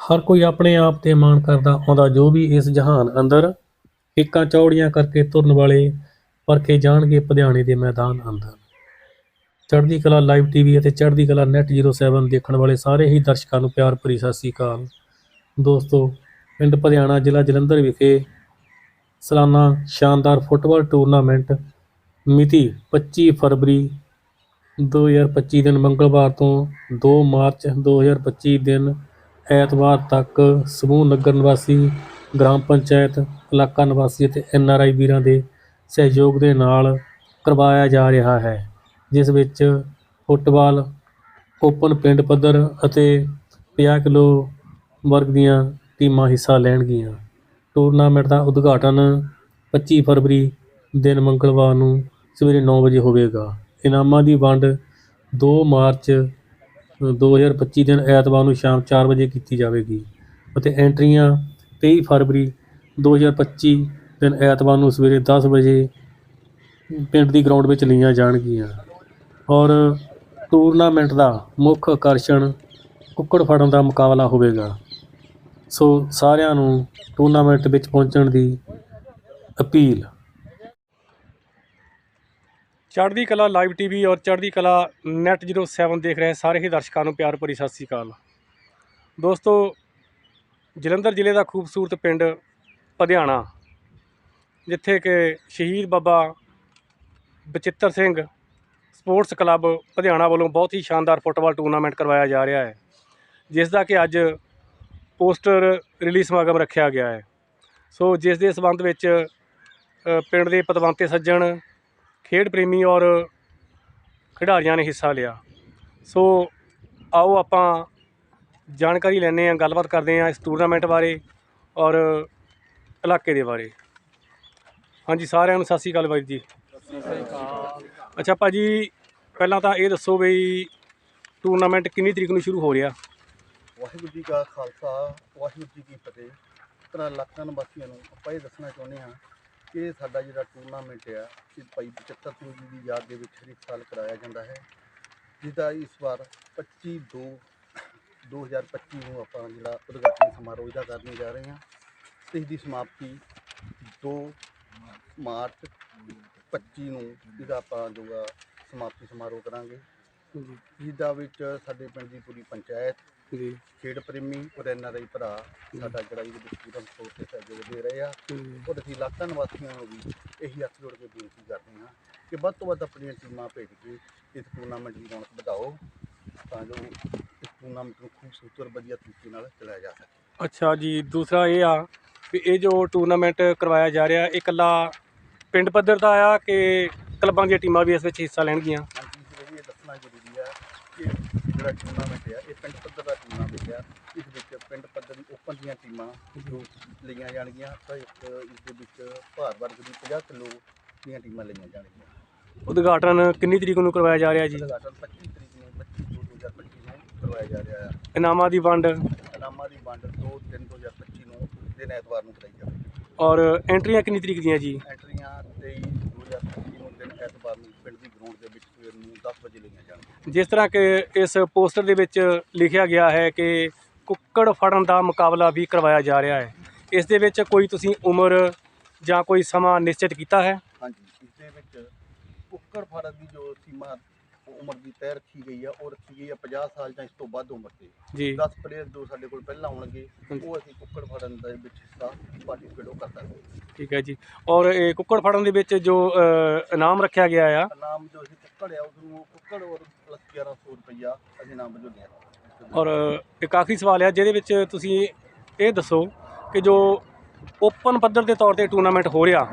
ਹਰ ਕੋਈ ਆਪਣੇ ਆਪ ਤੇ ਮਾਣ ਕਰਦਾ ਆਉਂਦਾ, ਜੋ ਵੀ ਇਸ ਜਹਾਨ ਅੰਦਰ ਇੱਕਾਂ ਚੌੜੀਆਂ ਕਰਕੇ ਤੁਰਨ ਵਾਲੇ ਪਰਖੇ ਜਾਣਗੇ ਪਧਿਆਣੇ ਦੇ ਮੈਦਾਨ ਅੰਦਰ। ਚੜ੍ਹਦੀ ਕਲਾ ਲਾਈਵ ਟੀਵੀ ਅਤੇ ਚੜ੍ਹਦੀ ਕਲਾ ਨੈਟ 07 ਦੇਖਣ ਵਾਲੇ ਸਾਰੇ ਹੀ ਦਰਸ਼ਕਾਂ ਨੂੰ ਪਿਆਰ ਭਰੀ ਸਤਿ ਸ੍ਰੀ ਅਕਾਲ। ਦੋਸਤੋ, ਪਿੰਡ ਪਧਿਆਣਾ ਜ਼ਿਲ੍ਹਾ ਜਲੰਧਰ ਵਿਖੇ ਸਾਲਾਨਾ ਸ਼ਾਨਦਾਰ ਫੁੱਟਬਾਲ ਟੂਰਨਾਮੈਂਟ ਮਿਤੀ 25 ਫਰਵਰੀ 2025 ਦਿਨ ਮੰਗਲਵਾਰ ਤੋਂ 2 ਮਾਰਚ 2025 ਦਿਨ ਐਤਵਾਰ ਤੱਕ ਸਮੂਹ ਨਗਰ ਨਿਵਾਸੀ, ਗ੍ਰਾਮ ਪੰਚਾਇਤ, ਇਲਾਕਾ ਨਿਵਾਸੀ ਅਤੇ ਐੱਨ ਆਰ ਆਈ ਵੀਰਾਂ ਦੇ ਸਹਿਯੋਗ ਦੇ ਨਾਲ ਕਰਵਾਇਆ ਜਾ ਰਿਹਾ ਹੈ, ਜਿਸ ਵਿੱਚ ਫੁੱਟਬਾਲ, ਓਪਨ ਪਿੰਡ ਪੱਧਰ ਅਤੇ 50 ਕਿਲੋ ਵਰਗ ਦੀਆਂ ਟੀਮਾਂ ਹਿੱਸਾ ਲੈਣਗੀਆਂ। ਟੂਰਨਾਮੈਂਟ ਦਾ ਉਦਘਾਟਨ 25 ਫਰਵਰੀ ਦਿਨ ਮੰਗਲਵਾਰ ਨੂੰ ਸਵੇਰੇ 9 ਵਜੇ ਹੋਵੇਗਾ। ਇਨਾਮਾਂ ਦੀ ਵੰਡ 2 ਮਾਰਚ 2025 ਦਿਨ ਐਤਵਾਰ ਨੂੰ ਸ਼ਾਮ 4 ਵਜੇ ਕੀਤੀ ਜਾਵੇਗੀ ਅਤੇ ਐਂਟਰੀਆਂ 23 ਫਰਵਰੀ 2025 ਦਿਨ ਐਤਵਾਰ ਨੂੰ ਸਵੇਰੇ 10 ਵਜੇ ਪਿੰਡ ਦੀ ਗਰਾਊਂਡ ਵਿੱਚ ਲਈਆਂ ਜਾਣਗੀਆਂ। ਔਰ ਟੂਰਨਾਮੈਂਟ ਦਾ ਮੁੱਖ ਆਕਰਸ਼ਣ ਕੁੱਕੜ ਫੜਨ ਦਾ ਮੁਕਾਬਲਾ ਹੋਵੇਗਾ। ਸੋ ਸਾਰਿਆਂ ਨੂੰ ਟੂਰਨਾਮੈਂਟ ਵਿੱਚ ਪਹੁੰਚਣ ਦੀ ਅਪੀਲ। ਚੜ੍ਹਦੀ ਕਲਾ ਲਾਈਵ ਟੀਵੀ ਔਰ ਚੜ੍ਹਦੀ ਕਲਾ ਨੈਟ 07 ਦੇਖ ਰਹੇ ਸਾਰੇ ਹੀ ਦਰਸ਼ਕਾਂ ਨੂੰ ਪਿਆਰ ਭਰੀ ਸਤਿ ਸ੍ਰੀ ਅਕਾਲ। ਦੋਸਤੋ, ਜਲੰਧਰ ਜ਼ਿਲ੍ਹੇ ਦਾ ਖੂਬਸੂਰਤ ਪਿੰਡ ਪਧਿਆਣਾ, ਜਿੱਥੇ ਕਿ ਸ਼ਹੀਦ ਬਾਬਾ ਬਚਿੱਤਰ ਸਿੰਘ ਸਪੋਰਟਸ ਕਲੱਬ ਪਧਿਆਣਾ ਵੱਲੋਂ ਬਹੁਤ ਹੀ ਸ਼ਾਨਦਾਰ ਫੁੱਟਬਾਲ ਟੂਰਨਾਮੈਂਟ ਕਰਵਾਇਆ ਜਾ ਰਿਹਾ ਹੈ, ਜਿਸ ਦਾ ਕਿ ਅੱਜ ਪੋਸਟਰ ਰਿਲੀਜ਼ ਸਮਾਗਮ ਰੱਖਿਆ ਗਿਆ ਹੈ। ਸੋ, ਜਿਸ ਦੇ ਸਬੰਧ ਵਿੱਚ ਪਿੰਡ ਦੇ ਪਤਵੰਤੇ ਸੱਜਣ ਖੇਡ ਪ੍ਰੇਮੀ ਔਰ ਖਿਡਾਰੀਆਂ ਨੇ ਹਿੱਸਾ ਲਿਆ। ਸੋ ਆਓ ਆਪਾਂ ਜਾਣਕਾਰੀ ਲੈਂਦੇ ਹਾਂ, ਗੱਲਬਾਤ ਕਰਦੇ ਹਾਂ ਇਸ ਟੂਰਨਾਮੈਂਟ ਬਾਰੇ ਔਰ ਇਲਾਕੇ ਦੇ ਬਾਰੇ। ਹਾਂਜੀ, ਸਾਰਿਆਂ ਨੂੰ ਸਤਿ ਸ਼੍ਰੀ ਅਕਾਲ ਬਾਈ ਜੀ। ਅੱਛਾ ਭਾਜੀ, ਪਹਿਲਾਂ ਤਾਂ ਇਹ ਦੱਸੋ ਬਈ ਟੂਰਨਾਮੈਂਟ ਕਿੰਨੀ ਤਰੀਕ ਨੂੰ ਸ਼ੁਰੂ ਹੋ ਰਿਹਾ? ਵਾਹਿਗੁਰੂ ਜੀ ਕਾ ਖਾਲਸਾ, ਵਾਹਿਗੁਰੂ ਜੀ ਕੀ ਫਤਿਹ। ਤਰ੍ਹਾਂ ਲੱਖਾਂ ਨਿਵਾਸੀਆਂ ਨੂੰ ਆਪਾਂ ਇਹ ਦੱਸਣਾ ਚਾਹੁੰਦੇ ਹਾਂ ਇਹ ਸਾਡਾ ਜਿਹੜਾ ਟੂਰਨਾਮੈਂਟ ਆ ਇਹ ਭਾਈ ਬਚਿੱਤਰ ਸਿੰਘ ਜੀ ਦੀ ਯਾਦ ਦੇ ਵਿੱਚ ਹਰ ਇੱਕ ਸਾਲ ਕਰਾਇਆ ਜਾਂਦਾ ਹੈ। ਜਿਹਦਾ ਇਸ ਵਾਰ 25 2 2025 ਨੂੰ ਆਪਾਂ ਜਿਹੜਾ ਉਦਘਾਟਨ ਸਮਾਰੋਹ ਇਹਦਾ ਕਰਨ ਜਾ ਰਹੇ ਹਾਂ। ਤੇ ਇਸ ਦੀ ਸਮਾਪਤੀ 2 ਮਾਰਚ 25 ਨੂੰ ਇਹਦਾ ਆਪਾਂ ਜੋ ਆ ਸਮਾਪਤੀ ਸਮਾਰੋਹ ਕਰਾਂਗੇ। ਜਿਹਦਾ ਵਿੱਚ ਸਾਡੇ ਪਿੰਡ ਦੀ ਪੂਰੀ ਪੰਚਾਇਤ ਜੀ। ਖੇਡ ਪ੍ਰੇਮੀ ਔਰ ਐਨਆਰਆਈ ਭਰਾ ਸਾਡਾ ਜਿਹੜਾ ਇਹਦੇ ਵਿੱਚ ਪੂਰਨ ਤੌਰ ਤੇ ਸਹਿਯੋਗ ਦੇ ਰਹੇ ਆ ਔਰ ਅਸੀਂ ਇਲਾਕਾ ਨਿਵਾਸੀਆਂ ਨੂੰ ਵੀ ਇਹੀ ਹੱਥ ਜੋੜ ਕੇ ਬੇਨਤੀ ਕਰਦੇ ਹਾਂ ਕਿ ਵੱਧ ਤੋਂ ਵੱਧ ਆਪਣੀਆਂ ਟੀਮਾਂ ਭੇਜ ਕੇ ਇਸ ਟੂਰਨਾਮੈਂਟ ਦੀ ਰੌਣਕ ਵਧਾਓ ਤਾਂ ਜੋ ਇਸ ਟੂਰਨਾਮੈਂਟ ਨੂੰ ਖੂਬਸੂਰਤ ਔਰ ਵਧੀਆ ਤਰੀਕੇ ਨਾਲ ਚਲਾਇਆ ਜਾ ਸਕੇ। ਅੱਛਾ ਜੀ ਦੂਸਰਾ ਇਹ ਆ ਵੀ ਇਹ ਜੋ ਟੂਰਨਾਮੈਂਟ ਕਰਵਾਇਆ ਜਾ ਰਿਹਾ ਇਹ ਇਕੱਲਾ ਪਿੰਡ ਪੱਧਰ ਦਾ ਆ ਕਿ ਕਲੱਬਾਂ ਦੀਆਂ ਟੀਮਾਂ ਵੀ ਇਸ ਵਿੱਚ ਹਿੱਸਾ ਲੈਣਗੀਆਂ? ਹਾਂਜੀ ਇਹ ਦੱਸਣਾ ਜ਼ਰੂਰੀ ਹੈ ਕਿ ਜਿਹੜਾ ਟੂਰਨਾਮੈਂਟ ਹੈ ਇਹ ਪਿੰਡ ਪੱਧਰ ਦਾ ਟੂਰਨਾਮੈਂਟ ਹੈ ਇਸ ਵਿੱਚ ਪਿੰਡ ਪੱਧਰ ਦੀ ਓਪਨ ਦੀਆਂ ਟੀਮਾਂ ਜੋ ਲਈਆਂ ਜਾਣਗੀਆਂ ਤਾਂ ਇੱਕ ਇਸ ਦੇ ਵਿੱਚ ਭਾਰ ਵਰਗ ਦੀ 50 ਕਿਲੋ ਦੀਆਂ ਟੀਮਾਂ ਲਈਆਂ ਜਾਣਗੀਆਂ। ਉਦਘਾਟਨ ਕਿੰਨੀ ਤਰੀਕ ਨੂੰ ਕਰਵਾਇਆ ਜਾ ਰਿਹਾ ਜੀ? ਉਦਘਾਟਨ 25 ਤਰੀਕ ਨੂੰ 25 ਜੂਨ 2025 ਨੂੰ ਕਰਵਾਇਆ ਜਾ ਰਿਹਾ ਹੈ ਇਨਾਮਾਂ ਦੀ ਵੰਡ? ਇਨਾਮਾਂ ਦੀ ਵੰਡ 2 3 2025 ਨੂੰ ਦਿਨ ਐਤਵਾਰ ਨੂੰ ਕਰਾਈ ਜਾਵੇਗੀ। ਔਰ ਐਂਟਰੀਆਂ ਕਿੰਨੀ ਤਰੀਕ ਦੀਆਂ ਜੀ? ਐਂਟਰੀਆਂ 23 2025 ਨੂੰ ਦਿਨ ਐਤਵਾਰ ਨੂੰ ਪਿੰਡ ਦੀ ਗਰਾਊਂਡ ਦੇ ਵਿੱਚ ਸਵੇਰ ਨੂੰ 10 ਵਜੇ ਲਈਆਂ ਜਾਣਗੀਆਂ ਜਿਸ ਤਰ੍ਹਾਂ ਕਿ ਇਸ ਪੋਸਟਰ ਦੇ ਵਿੱਚ ਲਿਖਿਆ ਗਿਆ ਹੈ ਕਿ ਕੁੱਕੜ ਫੜਨ ਦਾ ਮੁਕਾਬਲਾ ਵੀ ਕਰਵਾਇਆ ਜਾ ਰਿਹਾ ਹੈ। ਇਸ ਦੇ ਵਿੱਚ ਕੋਈ ਤੁਸੀਂ ਉਮਰ ਜਾਂ ਕੋਈ ਸਮਾਂ ਨਿਸ਼ਚਿਤ ਕੀਤਾ ਹੈ? ਹਾਂਜੀ, ਇਸ ਦੇ ਵਿੱਚ ਕੁੱਕੜ ਫੜਨ ਦੀ ਜੋ ਸੀਮਾ ਉਮਰ ਦੀ ਤੈਅ ਰੱਖੀ ਗਈ ਆ ਉਹ ਰੱਖੀ ਗਈ ਆ 50 ਸਾਲ ਜਾਂ ਇਸ ਤੋਂ ਵੱਧ ਉਮਰ ਦੇ ਜੀ। 10 ਪਲੇਅਰ ਜੋ ਸਾਡੇ ਕੋਲ ਪਹਿਲਾਂ ਆਉਣਗੇ ਉਹ ਅਸੀਂ ਕੁੱਕੜ ਫੜਨ ਦੇ ਵਿੱਚ ਹਿੱਸਾ ਪਾਰਟਿਸਿਪੇਟ ਉਹ ਕਰ ਸਕਦੇ ਠੀਕ ਹੈ ਜੀ। ਔਰ ਇਹ ਕੁੱਕੜ ਫੜਨ ਦੇ ਵਿੱਚ ਜੋ ਇਨਾਮ ਰੱਖਿਆ ਗਿਆ ਆ? ਹਾਂ ਨਾਮ ਜੋ ਅਸੀਂ ਕੁੱਕੜ ਆ ਉਸ ਨੂੰ ਕੁੱਕੜ ਔਰ ਪਲੱਸ 1100 ਰੁਪਈਆ ਅਸੀਂ ਨਾਮ ਵਜੋਂ ਲਿਆ ਔਰ ਇੱਕ ਆਖਰੀ ਸਵਾਲ ਹੈ ਜਿਹਦੇ ਵਿੱਚ ਤੁਸੀਂ ਇਹ ਦੱਸੋ ਕਿ ਜੋ ਓਪਨ ਪੱਧਰ ਦੇ ਤੌਰ ਤੇ ਟੂਰਨਾਮੈਂਟ ਹੋ ਰਿਹਾ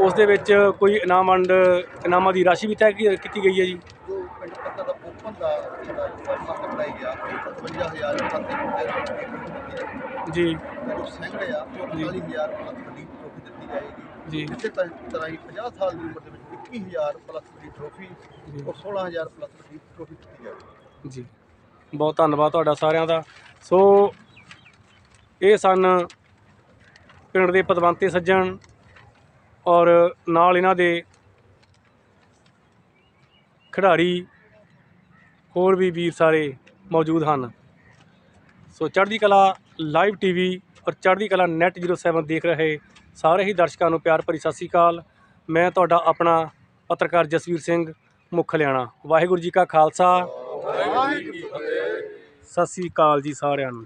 ਉਸ ਦੇ ਵਿੱਚ ਕੋਈ ਇਨਾਮ ਵੰਡ ਇਨਾਮਾਂ ਦੀ ਰਾਸ਼ੀ ਵੀ ਤੈਅ ਕੀਤੀ ਗਈ ਹੈ ਜੀ? ਦਾ ਓਪਨ ਦਾ ਜਿਹੜਾ ਫਸਟ ਬਣਾਈ ਗਿਆ 55000 ਪ੍ਰਤੀ ਪੁਆਇੰਟ ਜੀ। ਜੋ ਸਿੰਘ ਆ ਉਹ 40000 ਪਲੱਸ ਵੱਡੀ ਟਰੋਫੀ ਦਿੱਤੀ ਜਾਏਗੀ। ਜੀ। ਇਸੇ ਤਰ੍ਹਾਂ ਤਰ੍ਹਾਂ ਹੀ 50 ਸਾਲ ਦੀ ਉਮਰ ਦੇ ਵਿੱਚ 21000 ਪਲੱਸ ਵੱਡੀ ਟਰੋਫੀ ਜੀ। ਔਰ 16000 ਪਲੱਸ ਵੱਡੀ ਟਰੋਫੀ ਦਿੱਤੀ ਜਾਏਗੀ। ਜੀ। ਬਹੁਤ ਧੰਨਵਾਦ ਤੁਹਾਡਾ ਸਾਰਿਆਂ ਦਾ। ਸੋ ਇਹ ਸਨ ਪਿੰਡ ਦੇ ਪਦਵੰਤੇ ਸੱਜਣ ਔਰ ਨਾਲ ਇਹਨਾਂ ਦੇ ਖਿਡਾਰੀ ਹੋਰ ਵੀ ਵੀਰ ਸਾਰੇ ਮੌਜੂਦ ਹਨ। ਸੋ ਚੜ੍ਹਦੀ ਕਲਾ ਲਾਈਵ ਟੀਵੀ ਔਰ ਚੜ੍ਹਦੀ ਕਲਾ ਨੈਟ 07 ਦੇਖ ਰਹੇ ਸਾਰੇ ਹੀ ਦਰਸ਼ਕਾਂ ਨੂੰ ਪਿਆਰ ਭਰੀ ਸਤਿ ਸ੍ਰੀ ਅਕਾਲ। ਮੈਂ ਤੁਹਾਡਾ ਆਪਣਾ ਪੱਤਰਕਾਰ ਜਸਵੀਰ ਸਿੰਘ ਮੁੱਖ ਲਿਆਣਾ ਵਾਹਿਗੁਰੂ ਜੀ ਕਾ ਖਾਲਸਾ। ਸਤਿ ਸ੍ਰੀ ਅਕਾਲ ਜੀ ਸਾਰਿਆਂ ਨੂੰ।